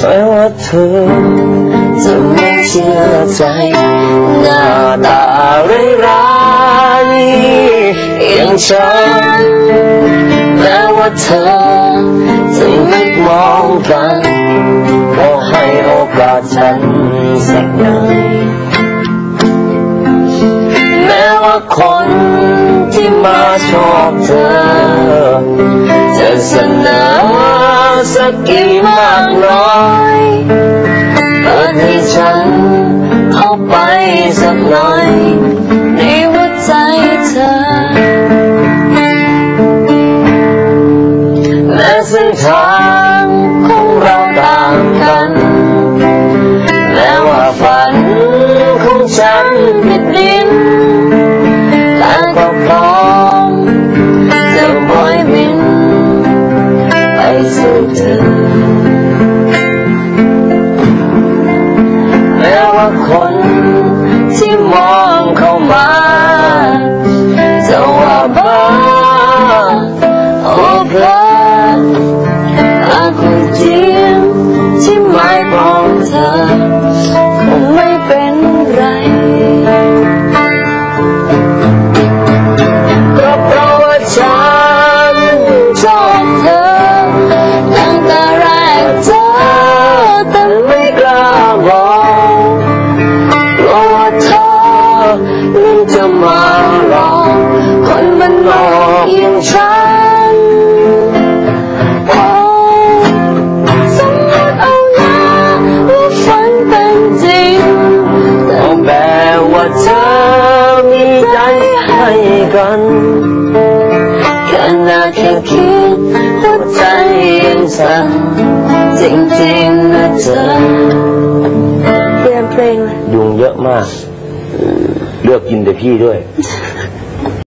แม้ว่าเธอจะไม่เชื่อใจ หน้าตาร้ายๆอย่างฉันแม้ว่าเธอจะไม่มองกันก็ให้โอกาสฉันสักหน่อยแม้ว่าคนที่มาชอบเธอจะเสนอ สักกี่มากน้อยเปิดให้ฉันเข้าไปสักหน่อย ในหัวใจเธอแม้เส้นทางของเราต่างกันแม้ว่าฝันของฉันผิดดิ สู่เธอแม้ว่าคนที่มองเข้ามา จะมาหลอกคนมันนอกอย่างฉันโอ้สมมติเอานะว่าฝันเป็นจริงก็แปลว่าเธอมีใจให้กันแค่นาแค่คิดหัวใจยังสั่นจริงๆนะเธอเปลี่ยนเพลงเลยยุงเยอะมาก เลือกกินแต่พี่ด้วย